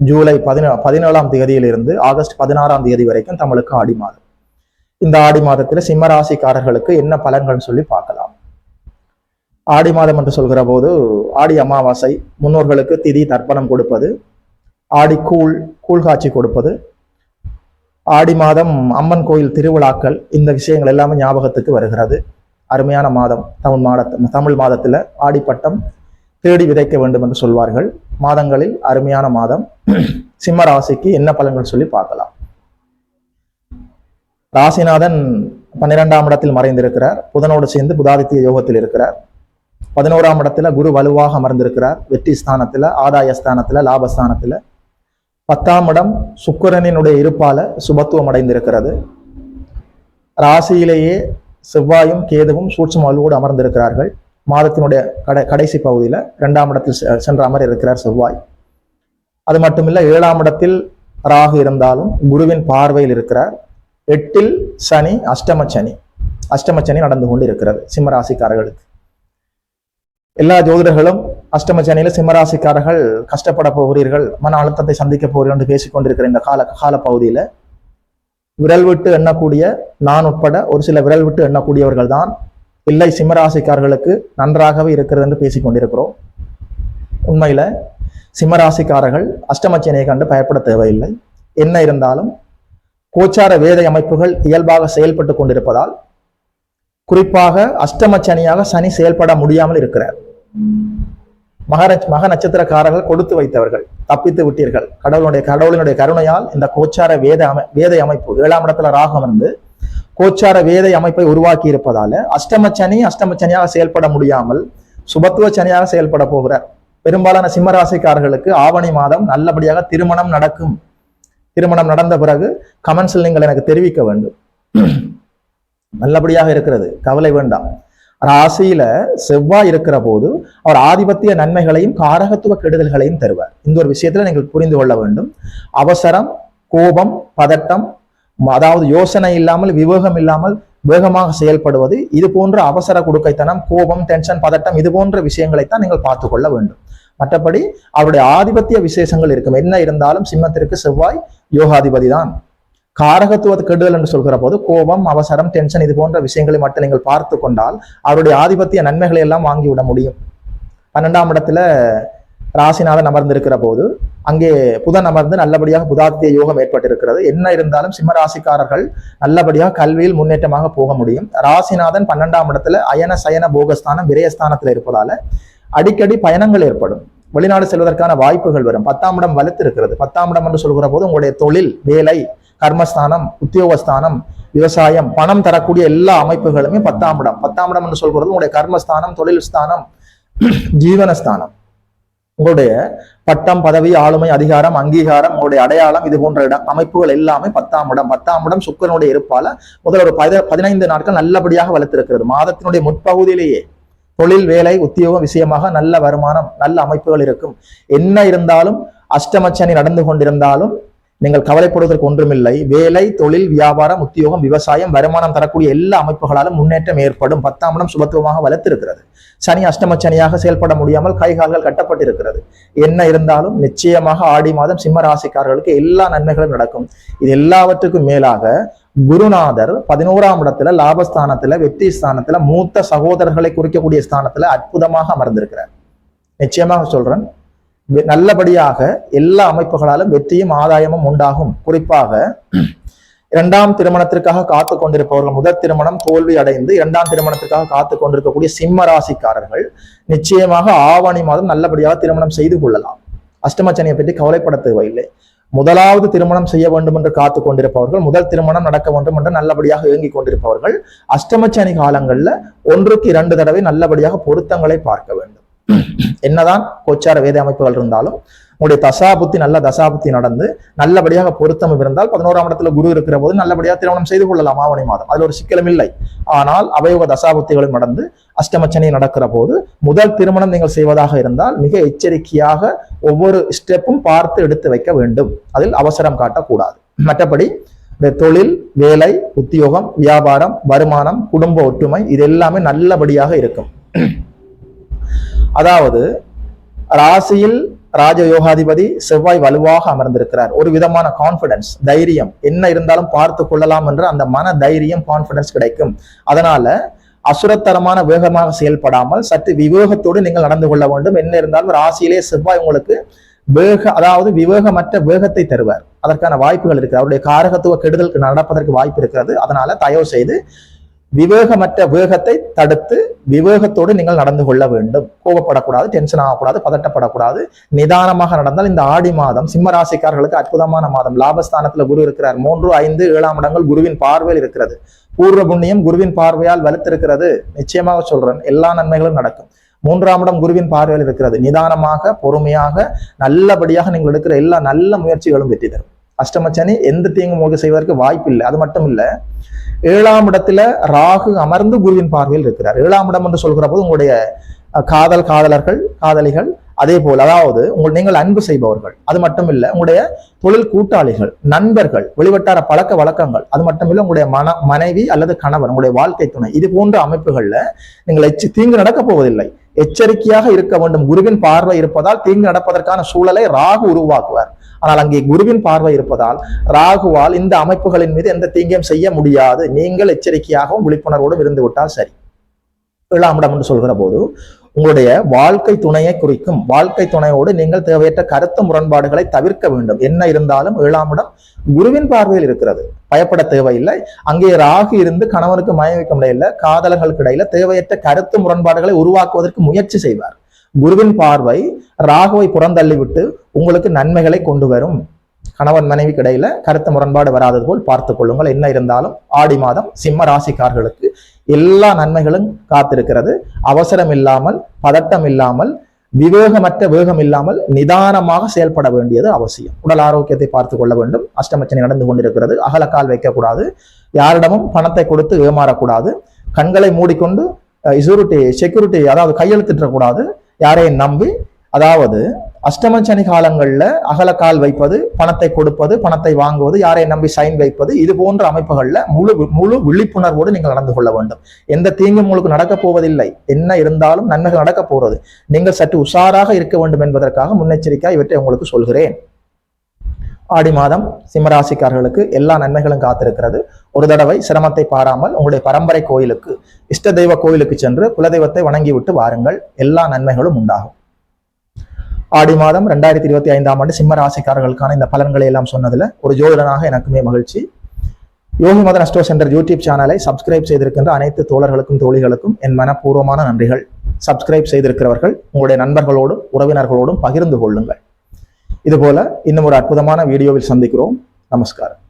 ஜூலை பதினே பதினேழாம் தேதியிலிருந்து ஆகஸ்ட் பதினாறாம் தேதி வரைக்கும் தமிழுக்கு ஆடி மாதம். இந்த ஆடி மாதத்தில் சிம்மராசிக்காரர்களுக்கு என்ன பலன்கள் சொல்லி பார்க்கலாம். ஆடி மாதம் என்று சொல்கிற போது ஆடி அமாவாசை முன்னோர்களுக்கு திதி தர்ப்பணம் கொடுப்பது ஆடி கூழ் கூழ் காட்சி கொடுப்பது ஆடி மாதம் அம்மன் கோயில் திருவிழாக்கள் இந்த விஷயங்கள் எல்லாமே ஞாபகத்துக்கு வருகிறது. அருமையான மாதம் தமிழ் மாத தமிழ் மாதத்தில் ஆடிப்பட்டம் தேடி விதைக்க வேண்டும் என்று சொல்வார்கள். மாதங்களில் அருமையான மாதம். சிம்ம ராசிக்கு என்ன பலன்கள் சொல்லி பார்க்கலாம். ராசிநாதன் பன்னிரெண்டாம் இடத்தில் மறைந்திருக்கிறார். புதனோடு சேர்ந்து புதாதித்ய யோகத்தில் இருக்கிறார். பதினோராம் இடத்துல குரு வலுவாக அமர்ந்திருக்கிறார். வெற்றி ஸ்தானத்துல ஆதாய ஸ்தானத்துல லாபஸ்தானத்துல பத்தாம் இடம் சுக்கிரனினுடைய இருப்பால சுபத்துவம் அடைந்திருக்கிறது. ராசியிலேயே செவ்வாயும் கேதுவும் சூட்சம் வலுவோடு அமர்ந்திருக்கிறார்கள். மாதத்தினுடைய கடை கடைசி பகுதியில் இரண்டாம் இடத்தில் செ- சென்ற மாதிரி இருக்கிறார் செவ்வாய். அது மட்டுமில்ல ஏழாம் இடத்தில் ராகு இருந்தாலும் குருவின் பார்வையில் இருக்கிறார். எட்டில் சனி அஷ்டம சனி. அஷ்டம சனி நடந்து கொண்டு இருக்கிறது சிம்மராசிக்காரர்களுக்கு. எல்லா ஜோதிடர்களும் அஷ்டம சனியில சிம்மராசிக்காரர்கள் கஷ்டப்பட போகிறீர்கள் மன அழுத்தத்தை சந்திக்க போகிறீர்கள் என்று பேசிக்கொண்டிருக்கிற இந்த கால கால பகுதியில விரல் விட்டு எண்ணக்கூடிய நான் உட்பட ஒரு சில விரல் விட்டு எண்ணக்கூடியவர்கள் தான் இல்லை சிம்மராசிக்காரர்களுக்கு நன்றாகவே இருக்கிறது என்று பேசிக்கொண்டிருக்கிறோம் உண்மையில சிம்மராசிக்காரர்கள் அஷ்டமச்சனையை கண்டு பயப்பட தேவையில்லை. என்ன இருந்தாலும் கோச்சார வேதை அமைப்புகள் இயல்பாக செயல்பட்டு கொண்டிருப்பதால் குறிப்பாக அஷ்டமச்சனியாக சனி செயல்பட முடியாமல் இருக்கிறார். மகர மக நட்சத்திரக்காரர்கள் கொடுத்து வைத்தவர்கள் தப்பித்து விட்டீர்கள். கடவுளுடைய கடவுளினுடைய கருணையால் இந்த கோச்சார வேத அமை வேதை அமைப்பு ஏழாம் இடத்துல ராகம் இருந்து கோச்சார வேதை அமைப்பை உருவாக்கி இருப்பதால அஷ்டம சனி அஷ்டம சனியாக செயல்பட முடியாமல் சுபத்துவ சனியாக செயல்பட போகிறார். பெரும்பாலான சிம்மராசிக்காரர்களுக்கு ஆவணி மாதம் நல்லபடியாக திருமணம் நடக்கும். திருமணம் நடந்த பிறகு கமெண்ட்ஸில் நீங்கள் எனக்கு தெரிவிக்க வேண்டும். நல்லபடியாக இருக்கிறது கவலை வேண்டாம். ராசியில செவ்வாய் இருக்கிற போது அவர் ஆதிபத்திய நன்மைகளையும் காரகத்துவ கெடுதல்களையும் தருவார். இந்த ஒரு விஷயத்துல நீங்கள் புரிந்து கொள்ள வேண்டும். அவசரம் கோபம் பதட்டம் அதாவது யோசனை இல்லாமல் விவேகம் இல்லாமல் வேகமாக செயல்படுவது இது போன்ற அவசர குடுக்கைத்தனம் கோபம் டென்ஷன் பதட்டம் இது போன்ற விஷயங்களைத்தான் நீங்கள் பார்த்து கொள்ள வேண்டும். மற்றபடி அவருடைய ஆதிபத்திய விசேஷங்கள் இருக்கும். என்ன இருந்தாலும் சிம்மத்திற்கு செவ்வாய் யோகாதிபதி தான். காரகத்துவ கெடுதல் என்று சொல்கிற போது கோபம் அவசரம் டென்ஷன் இது போன்ற விஷயங்களை மட்டும் நீங்கள் பார்த்து கொண்டால் அவருடைய ஆதிபத்திய நன்மைகளை எல்லாம் வாங்கி விட முடியும். பன்னெண்டாம் இடத்துல ராசிநாதன் அமர்ந்திருக்கிற போது அங்கே புதன் அமர்ந்து நல்லபடியாக புதாத்திய யோகம் ஏற்பட்டிருக்கிறது. என்ன இருந்தாலும் சிம்ம ராசிக்காரர்கள் நல்லபடியாக கல்வியில் முன்னேற்றமாக போக முடியும். ராசிநாதன் பன்னெண்டாம் இடத்துல அயன சயன போகஸ்தானம் விரயஸ்தானத்தில் இருப்பதால அடிக்கடி பயணங்கள் ஏற்படும். வெளிநாடு செல்வதற்கான வாய்ப்புகள் வரும். பத்தாம் இடம் வலுத்து இருக்கிறது. பத்தாம் இடம் என்று சொல்கிற போது உங்களுடைய தொழில் வேலை கர்மஸ்தானம் உத்தியோகஸ்தானம் விவசாயம் பணம் தரக்கூடிய எல்லா அமைப்புகளுமே பத்தாம் இடம். பத்தாம் இடம் என்று சொல்கிறது உங்களுடைய கர்மஸ்தானம் தொழில் ஸ்தானம் ஜீவனஸ்தானம். உங்களுடைய பட்டம் பதவி ஆளுமை அதிகாரம் அங்கீகாரம் உங்களுடைய அடையாளம் இது போன்ற இடம் அமைப்புகள் எல்லாமே பத்தாம் இடம். பத்தாம் இடம் சுக்கரனுடைய இருப்பால முதல் ஒரு பத பதினைந்து நாட்கள் நல்லபடியாக வளர்த்திருக்கிறது மாதத்தினுடைய முற்பகுதியிலேயே தொழில் வேலை உத்தியோகம் விஷயமாக நல்ல வருமானம் நல்ல அமைப்புகள் இருக்கும். என்ன இருந்தாலும் அஷ்டமச்சனி நடந்து கொண்டிருந்தாலும் நீங்கள் கவலைப்படுவதற்கு ஒன்றுமில்லை. வேலை தொழில் வியாபாரம் உத்தியோகம் விவசாயம் வருமானம் தரக்கூடிய எல்லா அமைப்புகளாலும் முன்னேற்றம் ஏற்படும். பத்தாம் இடம் சுபத்துவமாக வளர்த்திருக்கிறது. சனி அஷ்டம சனியாக செயல்பட முடியாமல் கைகால்கள் கட்டப்பட்டிருக்கிறது. என்ன இருந்தாலும் நிச்சயமாக ஆடி மாதம் சிம்ம ராசிக்காரர்களுக்கு எல்லா நன்மைகளும் நடக்கும். இது எல்லாவற்றுக்கும் மேலாக குருநாதர் பதினோராம் இடத்துல லாபஸ்தானத்துல வெற்றி ஸ்தானத்துல மூத்த சகோதரர்களை குறிக்கக்கூடிய ஸ்தானத்துல அற்புதமாக அமர்ந்திருக்கிறார். நிச்சயமாக சொல்றேன் நல்லபடியாக எல்லா அமைப்புகளாலும் வெற்றியும் ஆதாயமும் உண்டாகும். குறிப்பாக இரண்டாம் திருமணத்திற்காக காத்து கொண்டிருப்பவர்கள் முதல் திருமணம் தோல்வி அடைந்து இரண்டாம் திருமணத்திற்காக காத்து கொண்டிருக்கக்கூடிய சிம்ம ராசிக்காரர்கள் நிச்சயமாக ஆவணி மாதம் நல்லபடியாக திருமணம் செய்து கொள்ளலாம். அஷ்டமச்சனியை பற்றி கவலைப்பட தேவையில்லை முதலாவது திருமணம் செய்ய வேண்டும் என்று காத்து கொண்டிருப்பவர்கள் முதல் திருமணம் நடக்க வேண்டும் என்று நல்லபடியாக இயங்கிக் கொண்டிருப்பவர்கள் அஷ்டமச்சனி காலங்களில் ஒன்றுக்கு இரண்டு தடவை நல்லபடியாக பொருத்தங்களை பார்க்க வேண்டும். என்னதான் கோச்சார வேத அமைப்புகள் இருந்தாலும் உங்களுடைய தசாபுத்தி நல்ல தசாபுத்தி நடந்து நல்லபடியாக பொருத்தம் இருந்தால் பதினோராம் இடத்துல குரு இருக்கிற போது நல்லபடியாக திருமணம் செய்து கொள்ளலாம் ஆவணி மாதம். அதுல ஒரு சிக்கலும் இல்லை. ஆனால் அவயோக தசாபுத்திகளும் நடந்து அஷ்டமச்சனை நடக்கிற போது முதல் திருமணம் நீங்கள் செய்வதாக இருந்தால் மிக எச்சரிக்கையாக ஒவ்வொரு ஸ்டெப்பும் பார்த்து எடுத்து வைக்க வேண்டும். அதில் அவசரம் காட்டக்கூடாது. மற்றபடி தொழில் வேலை உத்தியோகம் வியாபாரம் வருமானம் குடும்ப ஒற்றுமை இது எல்லாமே நல்லபடியாக இருக்கும். அதாவது ராசியில் ராஜ யோகாதிபதி செவ்வாய் வலுவாக அமர்ந்திருக்கிறார். ஒரு விதமான கான்பிடன்ஸ் தைரியம் என்ன இருந்தாலும் பார்த்து கொள்ளலாம் என்ற அந்த மன தைரியம் கான்பிடன்ஸ் கிடைக்கும். அதனால அசுரத்தரமான வேகமாக செயல்படாமல் சற்று விவேகத்தோடு நீங்கள் நடந்து கொள்ள வேண்டும். என்ன இருந்தாலும் ராசியிலே செவ்வாய் உங்களுக்கு வேக அதாவது விவேகமற்ற வேகத்தை தருவார். அதற்கான வாய்ப்புகள் இருக்கு அவருடைய காரகத்துவ கெடுதலுக்கு நடப்பதற்கு வாய்ப்பு இருக்கிறது. அதனால தயவு செய்து விவேகமற்ற வேகத்தை தடுத்து விவேகத்தோடு நீங்கள் நடந்து கொள்ள வேண்டும். கோபப்படக்கூடாது டென்ஷன் ஆகக்கூடாது பதட்டப்படக்கூடாது. நிதானமாக நடந்தால் இந்த ஆடி மாதம் சிம்ம ராசிக்காரர்களுக்கு அற்புதமான மாதம். லாபஸ்தானத்தில் குரு இருக்கிறார். மூன்று ஐந்து ஏழாம் இடங்கள் குருவின் பார்வையில் இருக்கிறது. பூர்வ புண்ணியம் குருவின் பார்வையால் வலுத்திருக்கிறது. நிச்சயமாக சொல்றேன் எல்லா நன்மைகளும் நடக்கும். மூன்றாம் இடம் குருவின் பார்வையில் இருக்கிறது. நிதானமாக பொறுமையாக நல்லபடியாக நீங்கள் எடுக்கிற எல்லா நல்ல முயற்சிகளும் வெற்றி தரும். அஷ்டமச்சனி எந்த தீங்கு உங்களுக்கு செய்வதற்கு வாய்ப்பு இல்லை அது மட்டும் இல்ல ஏழாம் இடத்துல ராகு அமர்ந்து குருவின் பார்வையில் இருக்கிறார். ஏழாம் இடம் என்று சொல்கிற போது உங்களுடைய காதல் காதலர்கள் காதலிகள் அதே போல் அதாவது உங்கள் நீங்கள் அன்பு செய்பவர்கள் அது மட்டும் இல்லை உங்களுடைய தொழில் கூட்டாளிகள் நண்பர்கள் வெளிவட்டார பழக்க வழக்கங்கள் அது மட்டும் இல்லை உங்களுடைய மன மனைவி அல்லது கணவர் உங்களுடைய வாழ்க்கை துணை இது போன்ற அமைப்புகள்ல நீங்கள் எச்சு தீங்கு நடக்கப் போவதில்லை. எச்சரிக்கையாக இருக்க வேண்டும். குருவின் பார்வை இருப்பதால் தீங்கு நடப்பதற்கான சூழலை ராகு உருவாக்குவார். ஆனால் அங்கே குருவின் பார்வை இருப்பதால் ராகுவால் இந்த அமைப்புகளின் மீது எந்த தீங்கையும் செய்ய முடியாது. நீங்கள் எச்சரிக்கையாகவும் விழிப்புணர்வோடும் இருந்து விட்டால் சரி. ஏழாம் இடம் என்று சொல்கிற போது உங்களுடைய வாழ்க்கை துணையை குறிக்கும் வாழ்க்கை துணையோடு நீங்கள் தேவையற்ற கருத்து முரண்பாடுகளை தவிர்க்க வேண்டும். என்ன இருந்தாலும் ஏழாம் இடம் குருவின் பார்வையில் இருக்கிறது. பயப்பட தேவையில்லை. அங்கே ராகு இருந்து கணவனுக்கு மயமிக்க முடியல காதலங்களுக்கு இடையில தேவையற்ற கருத்து முரண்பாடுகளை உருவாக்குவதற்கு முயற்சி செய்வார். குருவின் பார்வை ராகுவை புறந்தள்ளிவிட்டு உங்களுக்கு நன்மைகளை கொண்டு வரும். கணவன் மனைவிக்கு இடையில கருத்து முரண்பாடு வராதது போல் பார்த்துக் கொள்ளுங்கள். என்ன இருந்தாலும் ஆடி மாதம் சிம்ம ராசிக்கார்களுக்கு எல்லா நன்மைகளும் காத்திருக்கிறது. அவசரம் இல்லாமல் பதட்டம் இல்லாமல் விவேகமற்ற வேகம் இல்லாமல் நிதானமாக செயல்பட வேண்டியது அவசியம். உடல் ஆரோக்கியத்தை பார்த்து கொள்ள வேண்டும். அஷ்டமச்சனை நடந்து கொண்டிருக்கிறது. அகலக்கால் வைக்கக்கூடாது. யாரிடமும் பணத்தை கொடுத்து ஏமாறக்கூடாது. கண்களை மூடிக்கொண்டு செக்யூரிட்டி செக்யூரிட்டி அதாவது கையெழுத்திட்டக்கூடாது யாரையும் நம்பி அதாவது அஷ்டம சனி காலங்களில் அகலக்கால் வைப்பது பணத்தை கொடுப்பது பணத்தை வாங்குவது யாரை நம்பி சைன் வைப்பது இது போன்ற அமைப்புகளில் முழு முழு விழிப்புணர்வோடு நீங்கள் நடந்து கொள்ள வேண்டும். எந்த தீங்கும் உங்களுக்கு நடக்கப் போவதில்லை. என்ன இருந்தாலும் நன்மைகள் நடக்கப் போகிறது நீங்கள் சற்று உஷாராக இருக்க வேண்டும் என்பதற்காக முன்னெச்சரிக்கை இவற்றை உங்களுக்கு சொல்கிறேன். ஆடி மாதம் சிம்மராசிக்காரர்களுக்கு எல்லா நன்மைகளும் காத்திருக்கிறது. ஒரு தடவை சிரமத்தை பாராமல் உங்களுடைய பரம்பரை கோயிலுக்கு இஷ்ட தெய்வ கோயிலுக்கு சென்று குலதெய்வத்தை வணங்கிவிட்டு வாருங்கள். எல்லா நன்மைகளும் உண்டாகும். ஆடி மாதம் ரெண்டாயிரத்தி இருபத்தி ஐந்தாம் ஆண்டு சிம்ம ராசிக்காரர்களுக்கான இந்த பலன்களை எல்லாம் சொன்னதுல ஒரு ஜோதிடனாக எனக்குமே மகிழ்ச்சி. Yogi Madan astro centre YouTube சேனலை சப்ஸ்கிரைப் செய்திருக்கின்ற அனைத்து தோழர்களுக்கும் தோழிகளுக்கும் என் மனப்பூர்வமான நன்றிகள். சப்ஸ்கிரைப் செய்திருக்கிறவர்கள் உங்களுடைய நண்பர்களோடும் உறவினர்களோடும் பகிர்ந்து கொள்ளுங்கள். இதுபோல இன்னும் ஒரு அற்புதமான வீடியோவில் சந்திக்கிறோம். நமஸ்காரம்.